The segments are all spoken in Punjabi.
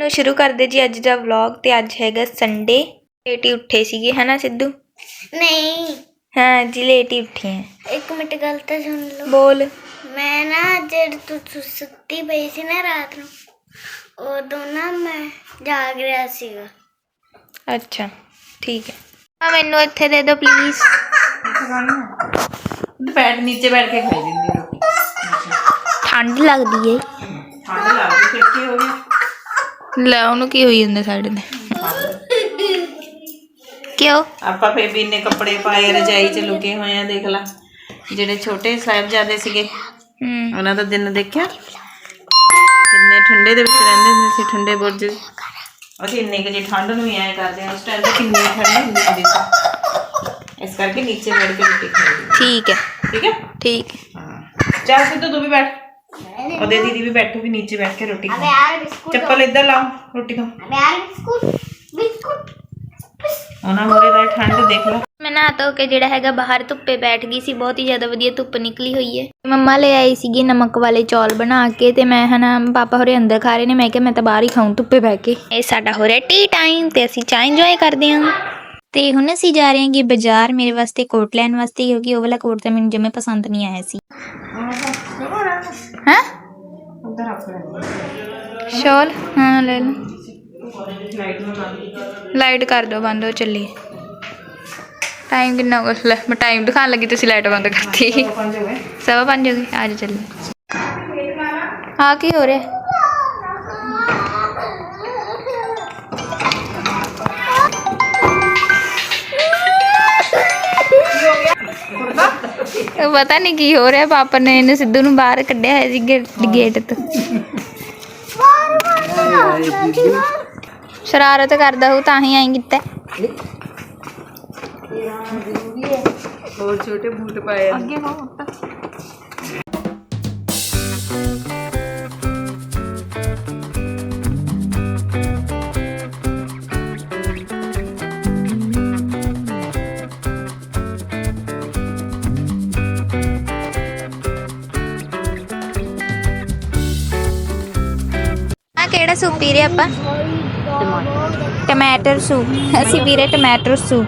ਨੂੰ ਸ਼ੁਰੂ ਕਰਦੇ ਜੀ ਅੱਜ ਦਾ ਵਲੌਗ ਤੇ ਅੱਜ ਹੈਗਾ ਸੰਡੇ ਲੇਟ ਹੀ ਉੱਠੇ ਸੀਗੇ ਹਨਾ ਸਿੱਧੂ? ਨਹੀਂ। ਹਾਂ ਜੀ ਲੇਟ ਹੀ ਉੱਠੇ ਆ। ਇੱਕ ਮਿੰਟ ਗੱਲ ਤਾਂ ਸੁਣ ਲਓ। ਬੋਲ। ਮੈਂ ਨਾ ਜਦ ਤੂੰ ਸੁੱਤੀ ਪਈ ਸੀ ਨਾ ਰਾਤ ਨੂੰ ਉਦੋਂ ਨਾ ਮੈਂ ਜਾਗ ਰਿਹਾ ਸੀਗਾ। ਅੱਛਾ ਠੀਕ ਹੈ। ਆ ਮੈਨੂੰ ਇੱਥੇ ਦੇ ਦਿਓ ਪਲੀਜ਼ ਬੈਠ ਨੀਚੇ ਬੈਠ ਕੇ ਖਾਈ ਦਿੰਦੀ ਰੋਟੀ। ਠੰਡ ਲੱਗਦੀ ਏ। ਠੰਡ ਲੱਗਦੀ ਫਿਰ ਕੀ ਹੋ ਗਿਆ? ਲੈ ਉਹਨੂੰ ਕੀ ਹੋਈ ਜਾਂਦਾ ਸਾਡੇ ਤੇ? ਕਿਉਂ? ਆਪਾਂ ਫੇਰ ਵੀ ਇੰਨੇ ਕੱਪੜੇ ਪਾਏ ਰਜਾਈ ਚ ਲੁਕੇ ਹੋਏ ਆ ਦੇਖ ਲਾ। ਜਿਹੜੇ ਛੋਟੇ ਸਾਹਿਬਜ਼ਾਦੇ ਸੀਗੇ ਹੂੰ। ਉਹਨਾਂ ਦਾ ਦਿਨ ਦੇਖਿਆ? ਕਿੰਨੇ ਠੰਡੇ ਦੇ ਵਿੱਚ ਰਹਿੰਦੇ ਹੁੰਦੇ ਸੀ ਠੰਡੇ ਬੁਰਜ। ਅਸੀਂ ਇੰਨੇ ਕੁ ਜੀ ਠੰਡ ਨੂੰ ਵੀ ਐ ਕਰਦੇ ਆ ਉਸ ਟਾਈਮ ਤੇ ਕਿੰਨੀ ਠੰਡ ਹੁੰਦੀ ਹੁੰਦੀ ਸੀ। ਇਸ ਕਰਕੇ ਨੀਚੇ ਬੈਠ ਕੇ ਰੋਟੀ ਖਾਈ। ਠੀਕ ਹੈ। ਠੀਕ ਹੈ? ਠੀਕ ਹੈ। ਹਾਂ। ਚੱਲ ਸਿੱਧੂ ਤੂੰ ਵੀ ਬੈਠ। ਉਹਦੇ ਦੀਦੀ ਵੀ ਬੈਠੂਗੀ ਨੀਚੇ ਬੈਠ ਕੇ ਰੋਟੀ ਖਾ यार बिस्कुट ਚੱਪਲ ਇੱਧਰ ਲਾਓ ਰੋਟੀ ਖਾਓ यार बिस्कुट बिस्कुट ਉਹਨਾਂ ਮੋਰੇ ਦਾ ਠੰਡ ਦੇਖ ਲਓ ਮੈਂ ਨਹਾ ਧੋ ਕੇ ਜਿਹੜਾ ਹੈਗਾ ਬਾਹਰ ਧੁੱਪੇ ਬੈਠ ਗਈ ਸੀ ਬਹੁਤ ਹੀ ਜ਼ਿਆਦਾ ਵਧੀਆ ਧੁੱਪ ਨਿਕਲੀ ਹੋਈ ਹੈ ਮੰਮਾ ਲੈ ਆਈ ਸੀਗੀ ਨਮਕ ਵਾਲੇ ਚੌਲ ਬਣਾ ਕੇ ਤੇ ਮੈਂ ਹਨਾ ਪਾਪਾ ਹੋਰੇ ਅੰਦਰ ਖਾ ਰਹੇ ਨੇ ਮੈਂ ਕਿਹਾ ਮੈਂ ਤਾਂ ਬਾਹਰ ਹੀ ਖਾਉਂ ਧੁੱਪੇ ਬਹਿ ਕੇ ਇਹ ਸਾਡਾ ਹੋ ਰਿਹਾ ਟੀ ਟਾਈਮ ਤੇ ਅਸੀਂ ਚਾਹ ਇੰਜੋਏ ਕਰਦੇ ਹਾਂ ਤੇ ਹੁਣ ਅਸੀਂ ਜਾ ਰਹੇ ਹਾਂ ਕਿ ਬਾਜ਼ਾਰ ਮੇਰੇ ਵਾਸਤੇ ਕੋਟ ਲੈਣ ਵਾਸਤੇ ਕਿਉਂਕਿ ਉਹ ਵਾਲਾ ਕੋਟ ਤਾਂ ਮੈਨੂੰ ਜਮੇ ਪਸੰਦ ਨਹੀਂ ਆਇਆ ਸੀ ਹਾਂ ਉਧਰ ਰੱਖ ਲੈ ਸ਼ੋਲ ਹਾਂ ਲੈ ਲਓ ਲਾਈਟ ਨੂੰ ਬੰਦ ਲਾਈਟ ਕਰ ਦਿਓ ਬੰਦ ਹੋ ਚੱਲੀ ਟਾਈਮ ਕਿੰਨਾ ਹੋ ਗਿਆ ਲੈ ਮੈਂ ਟਾਈਮ ਦਿਖਾਉਣ ਲੱਗੀ ਤੁਸੀਂ ਲਾਈਟ ਬੰਦ ਕਰਤੀ ਪੰਜ ਹੋ ਗਏ ਸਵਾ ਪਤਾ ਨਹੀਂ ਕੀ ਹੋ ਰਿਹਾ ਪਾਪਾ ਨੇ ਇਹਨੇ ਸਿੱਧੂ ਨੂੰ ਬਾਹਰ ਕੱਢਿਆ ਹੈ ਸੀ ਗੇਟ ਗੇਟ ਤੋਂ। ਸ਼ਰਾਰਤ ਕਰਦਾ ਹੋ ਤਾਂ ਹੀ ਆਈ ਕੀਤਾ। ਹੋਰ ਛੋਟੇ ਬੂਟ ਪਾਏ ਅੱਗੇ ਆ ਸੂਪ ਪੀ ਰਹੇ ਆਪਾਂ ਟਮਾਟਰ ਸੂਪ ਅਸੀਂ ਪੀ ਰਹੇ ਟਮਾਟਰ ਸੂਪ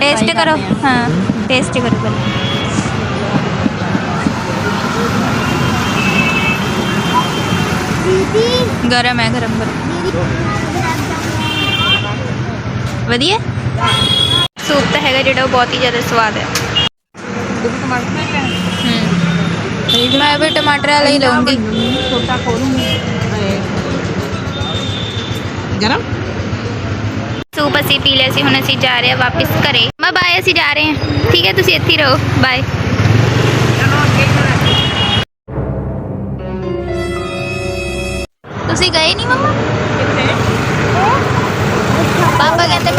ਟੇਸਟ ਕਰੋ ਹਾਂ ਟੇਸਟ ਕਰੋ ਪਹਿਲਾਂ ਗਰਮ ਹੈ ਗਰਮ ਗਰਮ ਵਧੀਆ ਸੂਪ ਤਾਂ ਹੈਗਾ ਜਿਹੜਾ ਉਹ ਬਹੁਤ ਹੀ ਜ਼ਿਆਦਾ ਸਵਾਦ ਹੈ ਹੂੰ ਮੈਂ ਵੀ ਟਮਾਟਰ ਵਾਲਾ ਹੀ ਲਵਾਂਗੀ ਛੋਟਾ ਖੋਲੂੰਗੀ ਗਰਮ ਸੂਪ ਅਸੀਂ ਪੀ ਲਿਆ ਸੀ ਹੁਣ ਅਸੀਂ ਜਾ ਰਹੇ ਹਾਂ ਵਾਪਸ ਘਰੇ ਮੈਂ ਬਾਏ ਅਸੀਂ ਜਾ ਰਹੇ ਹਾਂ ਠੀਕ ਹੈ ਤੁਸੀਂ ਇੱਥੇ ਹੀ ਰਹੋ ਬਾਏ ਤੁਸੀਂ ਗਏ ਨਹੀਂ ਮੰਮਾ ਪਾਪਾ ਕਹਿੰਦੇ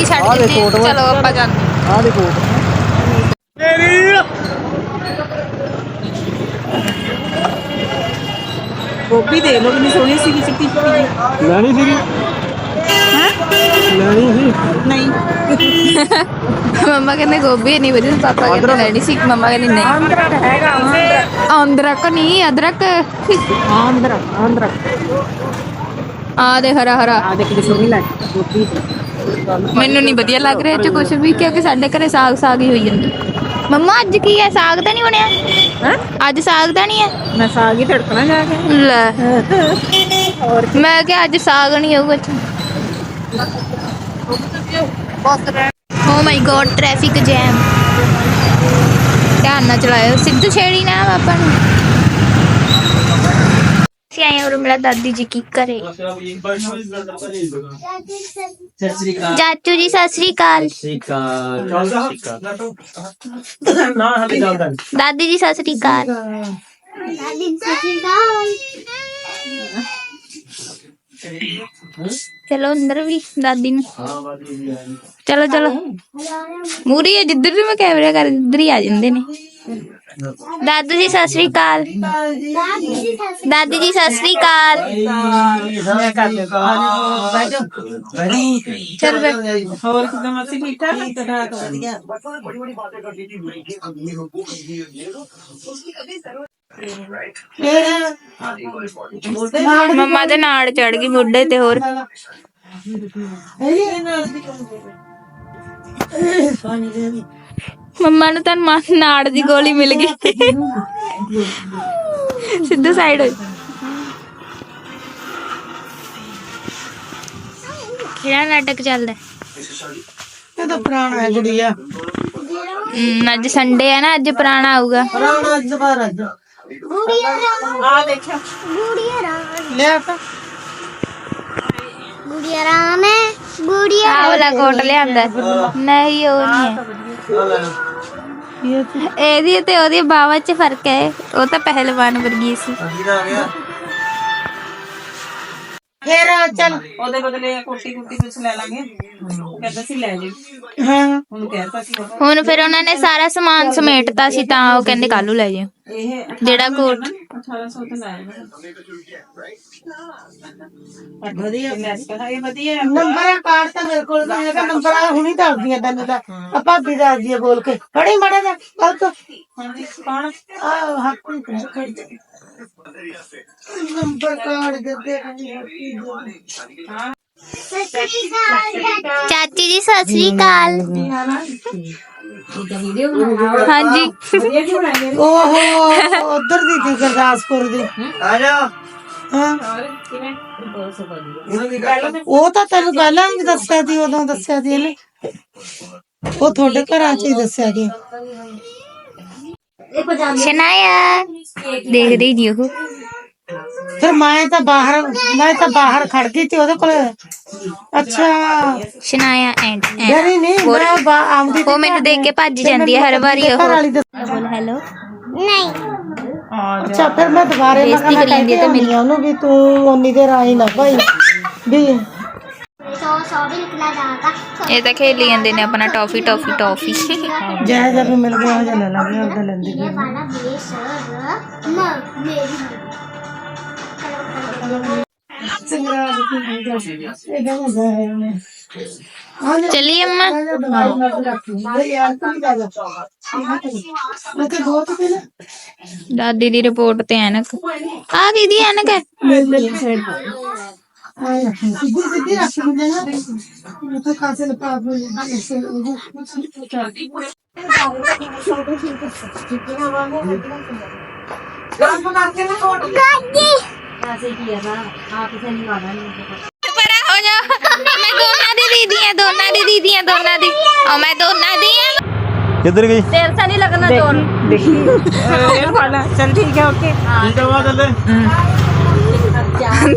ਉਰੀ ਛੱਡ ਹਾਂ। ਚਲੋ ਆਪਾਂ ਜਾਂਦੇ ਹਾਂ। ਆ ਦੇਖੋ ਗੋਭੀ ਦੇ ਲੋ ਕਿੰਨੀ ਸੋਹਣੀ ਸੀ ਚਿੱਟੀ ਚਿੱਟੀ ਜੀ। ਲੈਣੀ ਸੀਗੀ। ਲੈਣੀ ਸੀ। ਨਹੀਂ। ਮੰਮਾ ਕਹਿੰਦੇ ਗੋਭੀ ਨਹੀਂ ਵਧੀਆ ਪਾਪਾ ਕਹਿੰਦੇ ਲੈਣੀ ਸੀ। ਮੰਮਾ ਕਹਿੰਦੇ ਨਹੀਂ। ਅਦਰਕ ਹੈਗਾ ਅਦਰਕ ਨਹੀਂ ਅਦਰਕ। ਆਂਦਰ ਆਂਦਰ ਆ ਦੇ ਹਰਾ ਹਰਾ ਆ ਦੇਖ ਕਿੰਨੀ ਸੋਹਣੀ ਲੱਗ ਗੋਭੀ। ਮੈਨੂੰ ਨਹੀਂ ਵਧੀਆ ਲੱਗ ਰਿਹਾ ਇਹ ਚ ਕੁਝ ਵੀ ਕਿਉਂਕਿ ਸਾਡੇ ਘਰੇ ਸਾਗ ਸਾਗ ਹੀ ਹੋਈ ਜਾਂਦਾ। ਮੰਮਾ ਅੱਜ ਕੀ ਹੈ? ਸਾਗ ਤਾਂ ਨਹੀਂ ਬਣਿਆ? ਹਾਂ? ਅੱਜ ਸਾਗ ਤਾਂ ਨਹੀਂ ਹੈ? ਮੈਂ ਸਾਗ ਹੀ ਤੜਕਣਾ ਜਾ ਕੇ। ਲੈ। ਮੈਂ ਕਿਹਾ ਅੱਜ ਸਾਗ ਨਹੀਂ ਹੋਊਗਾ oh my god traffic jam ਧਿਆਨ ਨਾਲ ਚਲਾਇਓ। ਸਿੱਧੂ ਛੇੜੀ ਨਾ ਪਾਪਾ ਨੂੰ। ਅਸੀਂ ਆਏ ਹਾਂ ਮੇਰਾ ਦਾਦੀ ਜੀ ਕੀ ਕਰੇ। ਚਾਚੂ ਜੀ, ਸਤਿ ਸ੍ਰੀ ਅਕਾਲ। ਨਾ ਜੀ, ਸਤਿ ਸ੍ਰੀ ਅਕਾਲ। ਚਲੋ ਅੰਦਰ ਵੀ, ਦਾਦੀ ਨੂੰ। ਚਲੋ ਚਲੋ। ਮੂਰੀ ਹੈ ਜਿੱਧਰ ਵੀ ਮੈਂ ਕੈਮਰਾ ਕਰ ਇੱਧਰ ਹੀ ਆ ਜਾਂਦੇ ਨੇ। ਦਾਦੂ ਜੀ ਸਤਿ ਸ੍ਰੀ ਅਕਾਲ। ਦਾਦੀ ਜੀ ਸਤਿ ਸ੍ਰੀ ਅਕਾਲ। ਚੱਲ ਫਿਰ ਹੋਰ ਕਿਦਾਂ ਮਸੀ ਠੀਕ ਠਾਕ? ਮੰਮਾ ਦੇ ਨਾਲ ਚੜ ਗਈ ਮੁੱਢੇ ਤੇ ਹੋਰ। ਮੰਮਾ ਨੂੰ ਤਾਂ ਮਾ- ਨਾੜ ਦੀ ਗੋਲੀ ਮਿਲ ਗਈ। ਸਿੱਧੂ ਸਾਈਡ ਹੋਈ। ਕਿਹੜਾ ਨਾਟਕ ਚੱਲਦਾ? ਇਹ ਤਾਂ ਪੁਰਾਣਾ ਹੈ ਗੁੜੀਆ ਹਮ, ਅੱਜ ਸੰਡੇ ਹੈ ਨਾ ਅੱਜ ਪੁਰਾਣਾ ਆਊਗਾ। ਪੁਰਾਣਾ ਜ਼ਬਾਰ ਅੱਜ ਆ। ਦੇਖਿਆ। ਲਿਆ ਤਾਂ। ਗੁੜੀਆ ਰਾਮ ਹੈ ਗੁੜੀਆ ਆਹ ਵਾਲਾ ਕੋਟ ਲਿਆਂਦਾ। ਨਹੀਂ ਉਹ ਨਹੀਂ। ਹੈ ਇਹਦੀ ਤੇ ਉਹਦੀ ਬਾਵਾ ਚ ਫ਼ਰਕ ਹੈ ਉਹ ਤਾਂ ਪਹਿਲਵਾਨ ਵਰਗੀ ਸੀ। ਫੇਰ ਚੱਲ। ਉਹਦੇ ਬਦਲੇ ਕੋਟੀ ਕੁੱਟੀ ਕੁਛ ਲੈ ਲਾਂਗੇ। ਕਹਿੰਦਾ ਸੀ ਲੈ ਜੀ। ਹਾਂ। ਹੁਣ ਕਹਿਤਾ ਸੀ ਉਹ। ਹੁਣ ਫਿਰ ਉਹਨਾਂ ਨੇ ਸਾਰਾ ਸਮਾਨ ਸਮੇਟਤਾ ਸੀ ਤਾਂ ਉਹ ਕਹਿੰਦੇ ਕੱਲੂ ਲੈ ਜਾਓ। ਇਹ ਜਿਹੜਾ ਕੋਟ 1800 ਤੇ ਲਾਇਆ ਵਧੀਆ ਮੈਂ ਕਿਹਾ ਇਹ ਵਧੀਆ ਹੈ। ਨੰਬਰ ਆ ਕਾਰਡ ਤਾਂ ਮੇਰੇ ਕੋਲ ਨਹੀਂ ਹੈਗਾ ਨੰਬਰ ਆ ਹੁਣੀ ਦੱਸਦੀਆਂ ਤੈਨੂੰ ਤਾਂ। ਆ ਭਾਬੀ ਦੱਸਦੀ ਆ ਬੋਲ ਕੇ। ਫੜੀ ਮੜਾ ਜਾ ਕੱਲ ਤੋਂ। ਹਾਂਜੀ ਕੌਣ? ਆ ਹੱਥ ਨਹੀਂ। ਖੜ ਨੰਬਰ ਕਾਰਡ ਦੇ ਦੇ ਹਾਂ। ਚਾਚੀ ਜੀ ਸਤਿ ਸ੍ਰੀ ਅਕਾਲ। ਹਾਂਜੀ। ਓਹੋ ਉਧਰ ਦੀ ਸੀ ਗੁਰਦਾਸਪੁਰ ਦੀ। ਆ ਜਾ ਹਾਂ। ਉਹ ਤਾਂ ਤੈਨੂੰ ਪਹਿਲਾਂ ਵੀ ਦੱਸਿਆ ਸੀ ਉਦੋਂ ਦੱਸਿਆ ਸੀ ਇਹਨੇ। ਉਹ ਤੁਹਾਡੇ ਘਰਾਂ 'ਚ ਹੀ ਦੱਸਿਆ ਸੀ। ਸ਼ਨਾਇਆ। ਦੇਖਦੇ ਹੀ ਨਹੀਂ ਉਹ। ਫਿਰ ਮੈਂ ਤਾਂ ਬਾਹਰ ਮੈਂ ਤਾਂ ਬਾਹਰ ਖੜ ਗਈ ਤੇ ਉਹਦੇ ਕੋਲ ਅੱਛਾ ਸ਼ਨਾਇਆ ਐਂਡ ਯਾਰੀ ਨਹੀਂ ਮੈਂ ਬਾ- ਆਉਂਦੀ ਉਹ ਮੈਨੂੰ ਦੇਖ ਕੇ ਭੱਜ ਜਾਂਦੀ ਹੈ ਹਰ ਵਾਰੀ ਉਹ ਘਰ ਵਾਲੀ ਦੱਸ ਬੋਲ ਹੈਲੋ ਨਹੀਂ ਅੱਛਾ ਫਿਰ ਮੈਂ ਦੁਬਾਰੇ ਮੈਂ ਬੇਇੱਜ਼ਤੀ ਕਹਿੰਦਾ ਕਰੀ ਜਾਂਦੀ ਕਹਿੰਦੀ ਹੈ ਤੇ ਤੇ ਉਹਨੂੰ ਵੀ ਤੂੰ ਉਨੀ ਦੇਰ ਆਈ ਨਾ ਭਾਈ ਵੀ ਸੌ ਸੌ ਵੀ ਨਿਕਲਾ ਜਾਗਾ ਇਹ ਤਾਂ ਖੇਲੀ ਜਾਂਦੇ ਨੇ ਆਪਣਾ ਟੌਫੀ ਟੌਫੀ ਟੌਫੀ ਜੈ ਜਦ ਮਿਲ ਗਿਆ ਹੋ ਜਾ ਲੈ ਲਾਂਗੇ ਉਹਦਾ ਲੈਂਦੀ ਗਈ ਵਾਲਾ ਬੇਸਰ ਮ ਮੇਰੀ ਸੰਗਰਾਜ ਦੀ ਇਹ ਗਾ ਜਾਏ ਨੇ ਚੱਲੀ ਅੰਮਾ ਆ ਨਾ ਉਹ ਤਾਂ ਕਾਸੇ ਲਪਾ ਬੋਲ ਐਸੇ ਉਹ ਪਰਾ ਹੋ ਜਾ। ਮੈਂ ਦੋਨਾਂ ਦੀ ਦੀਦੀ ਆ ਦੋਨਾਂ ਦੀ ਦੀਦੀ ਆ ਦੋਨਾਂ ਦੀ। ਉਹ ਮੈਂ ਦੋਨਾਂ ਦੀ ਆ। ਕਿੱਧਰ ਗਈ? ਤੇਰੇ ਸਾ ਨਹੀਂ ਲੱਗਣਾ ਚੋਰ ਇਹ ਫੜ ਚਲ ਠੀਕ ਹੈ ਓਕੇ। ਠੀਕ ਆ ਵਾ ਚੱਲੇ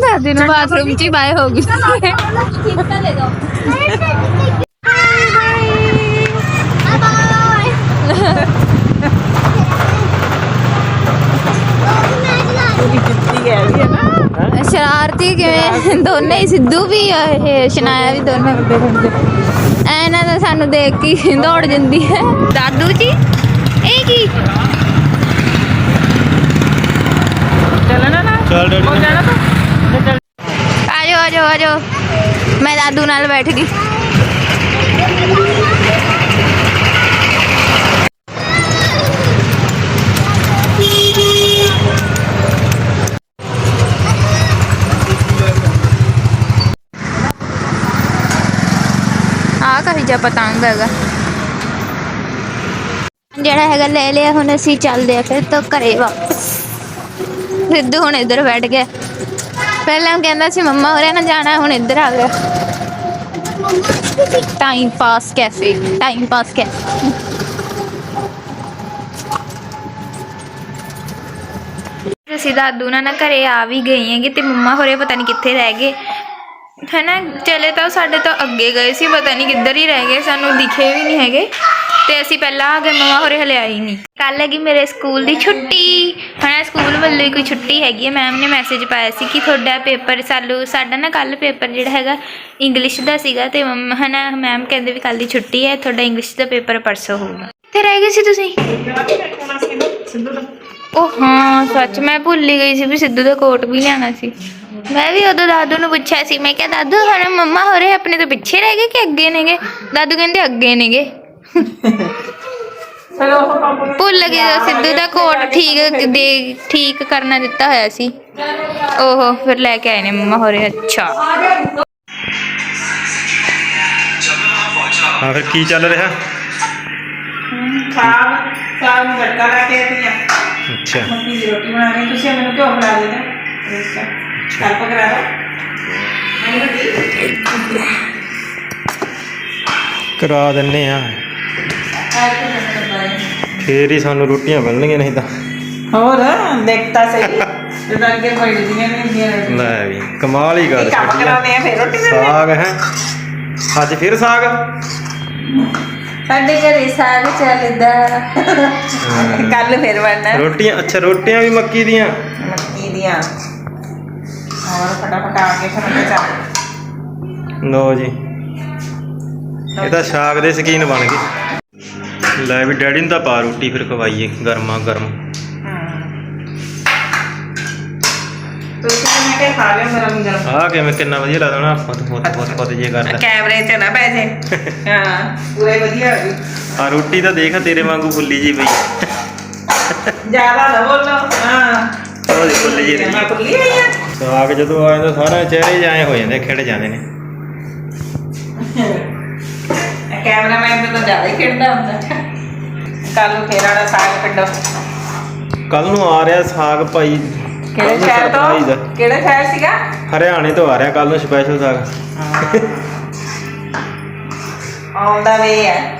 ਦਾਦੀ ਨੂੰ ਬਾਥਰੂਮ ਚ ਹੀ ਬਾਏ ਹੋ ਗਈ ਜਿੱਤੀ ਹੈ ਵੀ ਹੈ ਨਾ? ਸ਼ਰਾਰਤੀ ਕਿਵੇਂ? ਦੋਨੇ ਹੀ ਸਿੱਧੂ ਵੀ ਇਹ ਸ਼ਨਾਇਆ ਵੀ ਦੋਨੇ ਵੱਡੇ ਵੱਡੇ ਐਨਾ ਤਾਂ ਸਾਨੂੰ ਦੇਖ ਕੇ ਹੀ ਦੌੜ ਜਾਂਦੀ ਹੈ। ਦਾਦੂ ਜੀ ਇਹ ਕੀ? ਚੱਲਣਾ ਨਾ ਚੱਲ ਡੈਡੀ ਹੋ ਜਾਣਾ ਤਾਂ? ਆਜੋ ਆਜੋ ਆਜੋ। ਮੈਂ ਦਾਦੂ ਨਾਲ ਬੈਠ ਗਈ। ਆ ਕਹੀ ਜਾ ਪਤੰਗ ਹੈਗਾ। ਜਿਹੜਾ ਹੈਗਾ ਲੈ ਲਿਆ, ਹੁਣ ਅਸੀਂ ਚੱਲਦੇ ਆ ਫਿਰ ਤੋਂ ਘਰੇ ਵਾਪਸ। ਸਿੱਧੂ ਹੁਣ ਇੱਧਰ ਬੈਠ ਗਿਆ। ਪਹਿਲਾਂ ਕਹਿੰਦਾ ਸੀ, ਮੰਮਾ ਹੋਰੇ ਨਾ ਜਾਣਾ, ਹੁਣ ਇੱਧਰ ਆ ਗਿਆ। Time pass cafe time pass cafe ਅਸੀਂ ਦਾਦੂ ਨਾਲ ਨਾ ਘਰੇ ਆ ਵੀ ਗਈ ਹੈਗੇ ਤੇ ਮੰਮਾ ਹੋਰੇ ਪਤਾ ਨਹੀਂ ਕਿੱਥੇ ਰਹਿ ਗਏ। ਹਨਾ ਚਲੇ ਤਾਂ ਉਹ ਸਾਡੇ ਤੋਂ ਅੱਗੇ ਗਏ ਸੀ ਪਤਾ ਨਹੀਂ ਕਿੱਧਰ ਹੀ ਰਹਿ ਗਏ ਸਾਨੂੰ ਦਿਖੇ ਵੀ ਨਹੀਂ ਹੈਗੇ। ਤੇ ਅਸੀਂ ਪਹਿਲਾਂ ਆ ਗਏ ਮੰਮਾ ਹੋਰੇ ਹਲੇ ਆਈ ਨਹੀਂ। ਕੱਲ ਹੈਗੀ ਮੇਰੇ ਸਕੂਲ ਦੀ ਛੁੱਟੀ। ਹਨਾ ਸਕੂਲ ਵੱਲੋਂ ਹੀ ਕੋਈ ਛੁੱਟੀ ਹੈਗੀ ਹੈ ਮੈਮ ਨੇ ਮੈਸੇਜ ਪਾਇਆ ਸੀ ਕਿ ਤੁਹਾਡਾ ਪੇਪਰ ਸਾਲੂ ਸਾਡਾ ਨਾ ਕੱਲ ਪੇਪਰ ਜਿਹੜਾ ਹੈਗਾ ਇੰਗਲਿਸ਼ ਦਾ ਸੀਗਾ ਤੇ ਮੰਮ- ਹਨਾ ਮੈਮ ਕਹਿੰਦੇ ਵੀ ਕੱਲ ਦੀ ਛੁੱਟੀ ਹੈ ਤੁਹਾਡਾ ਇੰਗਲਿਸ਼ ਦਾ ਪੇਪਰ ਪਰਸੋਂ ਹੋਊਗਾ। ਤੇ ਰਹਿ ਗਏ ਸੀ ਤੁਸੀਂ? ਉਹ ਹਾਂ ਸੱਚ ਮੈਂ ਭੁੱਲ ਹੀ ਗਈ ਸੀ ਵੀ ਸਿੱਧੂ ਦਾ ਕੋਟ ਵੀ ਲਿਆਣਾ ਸੀ। ਮੈਂ ਵੀ ਉਦੋਂ ਦਾਦੂ ਨੂੰ ਪੁੱਛਿਆ ਸੀ ਮੈਂ ਕਿਹਾ ਦਾਦੂ ਹੁਣ ਮੰਮਾ ਹੋਰੇ ਆਪਣੇ ਤੋਂ ਪਿੱਛੇ ਰਹਿ ਗਏ ਕਿ ਅੱਗੇ ਨੇਗੇ? ਦਾਦੂ ਕਹਿੰਦੇ ਅੱਗੇ ਨੇਗੇ। ਫਿਰ ਉਹ ਨੂੰ ਭੁੱਲ ਗਏ ਜਦੋਂ ਸਿੱਧੂ ਦਾ ਕੋਟ ਠੀਕ ਦੇ ਠੀਕ ਕਰਨਾ ਦਿੱਤਾ ਹੋਇਆ ਸੀ। ਓਹੋ ਫਿਰ ਲੈ ਕੇ ਆਏ ਨੇ ਮੰਮਾ ਹੋਰੇ ਅੱਛਾ। ਹਾਂ ਫਿਰ ਕੀ ਚੱਲ ਰਿਹਾ? ਸਾਗ ਸਾਗ ਨੂੰ ਤੜਕਾ ਲਾ ਕੇ ਆਤੀ ਆ ਅੱਛਾ। ਮੱਕੀ ਦੀ ਰੋਟੀ ਬਣਾ ਰਹੀ ਤੁਸੀਂ ਮੈਨੂੰ ਕਿਉਂ ਬਣਾ ਦੇਣਾ। ਕਰਾ ਦਿੰਨੇ ਆ। ਫੇਰ ਹੀ ਸਾਨੂੰ ਰੋਟੀਆਂ ਮਿਲਣਗੀਆਂ ਨਹੀਂ ਤਾਂ। ਹੋਰ ਦੇਖਤਾ ਸਹੀ। ਜਦੋਂ ਅੱਗੇ ਬੜੀ ਦੀਆਂ ਨਹੀਂ ਹੁੰਦੀਆਂ ਰੋਟੀਆਂ। ਲੈ ਵੀ ਕਮਾਲ ਹੀ ਗੱਲ ਇਹ ਕੰਮ ਛੱਡੀ ਆ। ਕਰਾਉਂਦੇ ਆ ਫਿਰ ਰੋਟੀ ਦਿੰਦੇ ਆ। ਸਾਗ ਹੈ। ਅੱਜ ਫਿਰ ਸਾਗ? ਸਾਡੇ ਘਰੇ ਸਾਗ ਚੱਲਦਾ। ਕੱਲ ਫਿਰ ਬਣਨਾ। ਰੋਟੀਆਂ ਅੱਛਾ ਰੋਟੀਆਂ ਵੀ ਮੱਕੀ ਦੀਆਂ? ਮੱਕੀ ਦੀਆਂ। ਹੋਰ ਫਟਾਫਟ ਆ ਕੇ ਫਿਰ ਮੈਂ ਚੱਲ। ਲੋ ਜੀ। ਇਹ ਤਾਂ ਸਾਗ ਦੇ ਸ਼ਕੀਨ ਬਣ ਗਏ ਲੈ ਵੀ ਡੈਡੀ ਨੂੰ ਤਾਂ ਪਾ ਰੋਟੀ ਫਿਰ ਖਵਾਈਏ ਗਰਮਾ ਗਰਮ। ਤੁਸੀਂ ਮੈਂ ਕਿਹਾ ਖਾ ਲਿਓ ਗਰਮ ਗਰਮ। ਆਹ ਕਿਵੇਂ ਕਿੰਨਾ ਵਧੀਆ ਲੱਗਦਾ ਨਾ ਆਪਾਂ ਤੋਂ ਬਹੁਤ ਬਹੁਤ ਬਹੁਤ ਜੇ ਕਰਦਾ ਕੈਮਰੇ 'ਚ ਨਾ ਪੈ ਜੇ। ਹਾਂ ਪੂਰੇ ਵਧੀਆ ਹੋ ਗਈ ਆ ਰੋਟੀ ਤਾਂ ਦੇਖ ਤੇਰੇ ਵਾਂਗੂ ਫੁੱਲੀ ਜੀ ਪਈ। ਜ਼ਿਆਦਾ ਨਾ ਬੋਲੋ। ਹਾਂ। ਉਹ ਫੁੱਲੀ ਜੀ ਰਹੀ ਮੈਂ ਭੁੱਲੀ ਹੋਈ ਆ। ਸਾਗ ਜਦੋਂ ਆ ਜਾਂਦਾ ਸਾਰਾ ਚਿਹਰੇ ਜਾਏ ਹੋ ਜਾਂਦੇ ਖਿੜ ਜਾਂਦੇ ਨੇ। ਕੈਮਰਾਮੈਨ ਤੋਂ ਜ਼ਿਆਦਾ ਹੀ ਖੇਡਦਾ ਹੁੰਦਾ। ਕੱਲ ਨੂੰ ਫੇਰ ਆਣਾ ਸਾਗ ਕੱਢੋ ਕੱਲ ਨੂੰ ਆ ਰਿਹਾ ਸਾਗ ਭਾਈ। ਕਿਹੜੇ ਸ਼ਹਿਰ ਆ। ਤੋਂ ਕਿਹੜੇ ਸ਼ਹਿਰ ਸੀਗਾ? ਹਰਿਆਣੇ ਤੋਂ ਆ ਰਿਹਾ ਕੱਲ ਨੂੰ ਸਪੈਸ਼ਲ ਸਾਗ। ਆਉਂਦਾ ਵੇ ਹੈ।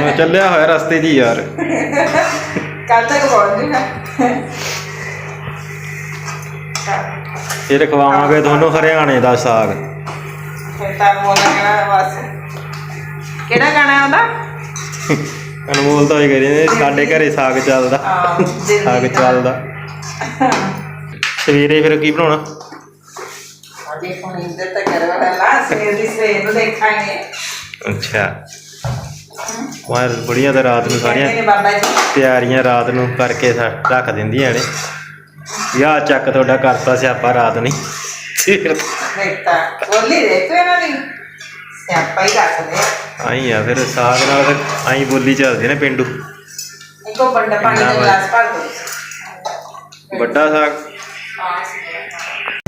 ਹੁਣ ਚੱਲਿਆ ਹੋਇਆ ਰਸਤੇ 'ਚ ਯਾਰ। ਕੱਲ ਤੱਕ ਪਹੁੰਚ ਜੂਗਾ। ਫਿਰ ਖਵਾਵਾਂਗੇ ਤੁਹਾਨੂੰ ਹਰਿਆਣੇ ਦਾ ਸਾਗ। ਫਿਰ ਤਾਂ ਮੋਲਾ ਕਹਿਣਾ ਬਸ। ਕਿਹੜਾ ਗਾਣਾ ਹੈ ਉਹਦਾ? ਅਨਮੋਲ ਤਾਂ ਹੀ ਕਰੀ ਨੇ ਸਾਡੇ ਘਰੇ ਸਾਗ ਚੱਲਦਾ। ਸਾਗ ਚੱਲਦਾ। ਸਵੇਰੇ ਫਿਰ ਕੀ ਬਣਾਉਣਾ? ਅਜੇ ਹੁਣ ਇੰਦਰ ਤਾਂ ਕਰਵਾ ਲਾ ਸਵੇਰ ਦੀ ਸਵੇਰ ਨੂੰ ਦੇਖਾਂਗੇ। ਅੱਛਾ। ਵਾਰ ਬੜੀਆਂ ਤਾਂ ਰਾਤ ਨੂੰ ਸਾਰੀਆਂ ਤਿਆਰੀਆਂ ਰਾਤ ਨੂੰ ਕਰਕੇ ਰੱਖ ਦਿੰਦੀਆਂ ਨੇ। ਯਾ ਚੱਕ ਤੁਹਾਡਾ ਕਰਤਾ ਸਿਆਪਾ ਰਾਤ ਨਹੀਂ ਦੇਖਤਾ ਬੋਲੀ ਦੇਖੋ ਇਹਨਾਂ ਦੀ। ਸਿਆਪਾ ਹੀ ਰੱਖਦੇ ਆ। ਆਈ ਆ ਫਿਰ ਸਾਗ ਨਾਲ ਫਿਰ ਆਈ ਬੋਲੀ ਚੱਲਦੀ ਨਾ ਪਿੰਡੂ। ਇੱਕੋ ਬੰਦਾ ਪਾਣੀ ਦਾ ਗਲਾਸ ਭਰ ਦੋ। ਵੱਡਾ ਸਾਗ।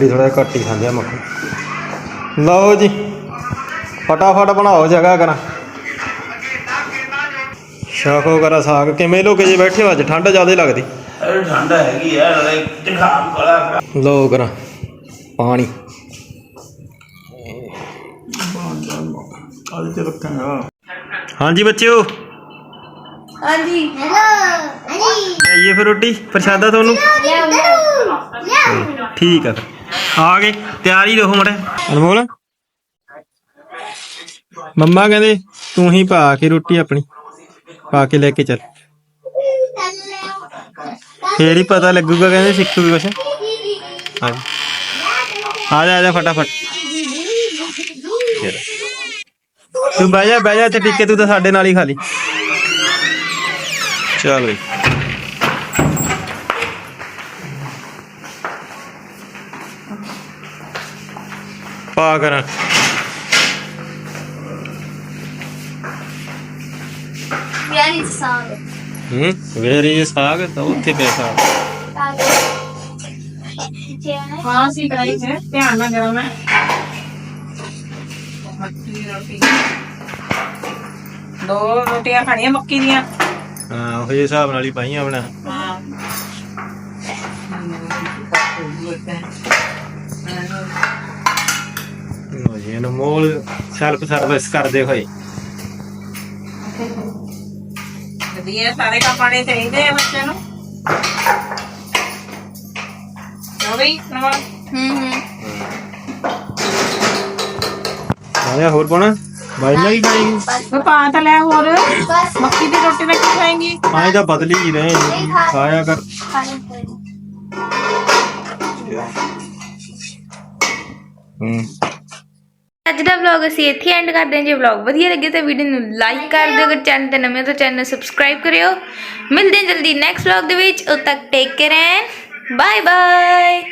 ਵੀ ਥੋੜਾ ਘੱਟ ਹੀ ਖਾਂਦੇ ਆ ਮੱਖਣ। ਲਓ ਜੀ ਫਟਾਫਟ ਬਣਾਓ ਜਗ੍ਹਾ ਕਰਾਂ। ਸ਼ਾਖੋ ਕਰਾ ਸਾਗ। ਕਿਵੇਂ ਲੋਕ ਜੇ ਬੈਠੇ ਹੋ ਅੱਜ? ਠੰਡ ਜ਼ਿਆਦਾ ਲੱਗਦੀ। ਅਰੇ ਠੰਡ ਹੈਗੀ ਆ ਨਾਲੇ ਜ਼ੁਕਾਮ ਵਾਲਾ ਲਓ ਕਰਾਂ ਪਾਣੀ। ਰੱਖਾਂਗਾ ਹਾਂਜੀ ਬੱਚਿਓ। ਹਾਂਜੀ। ਹੈਲੋ ਹਾਂਜੀ ਆਈਏ ਫਿਰ ਰੋਟੀ ਪ੍ਰਸ਼ਾਦਾ ਤੁਹਾਨੂੰ? ਠੀਕ ਆ ਫਿਰ। ਆ ਗਏ ਤਿਆਰ ਹੀ ਰਹੋ ਮੜਾ ਅਨਮੋਲ? ਮੰਮਾ ਕਹਿੰਦੇ ਤੂੰ ਹੀ ਪਾ ਕੇ ਰੋਟੀ ਆਪਣੀ ਪਾ ਕੇ ਲੈ ਕੇ ਚੱਲ। ਫੇਰ ਹੀ ਪਤਾ ਲੱਗੂਗਾ, ਕਹਿੰਦੇ ਸਿੱਖੂਗੀ ਕੁਛ। ਆ ਜਾ ਆ ਜਾ ਆ ਜਾ ਫਟਾਫਟ। ਚਲੋ। ਤੂੰ ਬਹਿ ਜਾ ਬਹਿ ਜਾ ਤੇ ਟਿੱਕੇ, ਤੂੰ ਤਾਂ ਸਾਡੇ ਨਾਲ ਹੀ ਖਾ ਲਈ ਚਲ ਬਈ। ਪਾ ਕਰਾਂ ਪਿਆਰੀ ਸਾਗ ਹੂੰ ਵੇਰੀ ਸਾਗ ਤਾਂ ਉੱਥੇ ਪਿਆ ਸਾਗ। ਹਾਂ ਸੀ ਕਰਾਈ ਹੈ ਧਿਆਨ ਨਾਲ ਕਰੋ ਮੈਂ। ਮੱਕੀ ਦੀ ਰੋਟੀ। ਦੋ ਰੋਟੀਆਂ ਖਾਣੀਆਂ ਮੱਕੀ ਦੀਆਂ। ਹਾਂ ਉਹ ਹਿਸਾਬ ਨਾਲ ਹੀ ਪਾਈਆਂ ਆਪਣਾ। ਹਾਂ। ਲਓ ਜੀ ਇਹਨੂੰ ਮੋਲ ਸੈਲਫ ਸਰਵਿਸ ਕਰਦੇ ਹੋਏ। ਵਧੀਆ ਸਾਰੇ ਕੰਮ ਆਣੇ ਚਾਹੀਦੇ ਆ ਬੱਚਿਆਂ ਨੂੰ। ਹੋ ਨਵਾਂ। ਹੂੰ ਹੂੰ। ਆਇਆ ਹੋਰ ਪਾਣਾ ਬਾਈ ਨਾਲ ਹੀ ਖਾਏਗੀ ਉਹ ਪਾ ਤਾਂ ਲੈ ਹੋਰ। ਮੱਕੀ ਦੀ ਰੋਟੀ ਨਾਲ ਕੀ ਖਾਏਂਗੀ। ਆਏ ਤਾਂ ਬਦਲੀ ਹੀ ਰਹੇ ਨੇ। ਖਾਇਆ ਕਰ। ਹੂੰ। ਅੱਜ ਦਾ ਵਲੌਗ ਅਸੀਂ ਇੱਥੇ ਐਂਡ ਕਰਦੇ ਹਾਂ। ਜੇ ਵਲੌਗ ਵਧੀਆ ਲੱਗੇ ਤਾਂ ਵੀਡੀਓ ਨੂੰ ਲਾਈਕ ਕਰ ਦਿਓ। ਅਗਰ ਚੈਨਲ ਤੇ ਨਵੇਂ ਹੋ ਤਾਂ ਚੈਨਲ ਨੂੰ ਸਬਸਕ੍ਰਾਈਬ ਕਰਿਓ। ਮਿਲਦੇ ਹਾਂ ਜਲਦੀ ਨੈਕਸਟ ਵਲੌਗ ਦੇ ਵਿੱਚ। ਉਦ ਤੱਕ take care and bye bye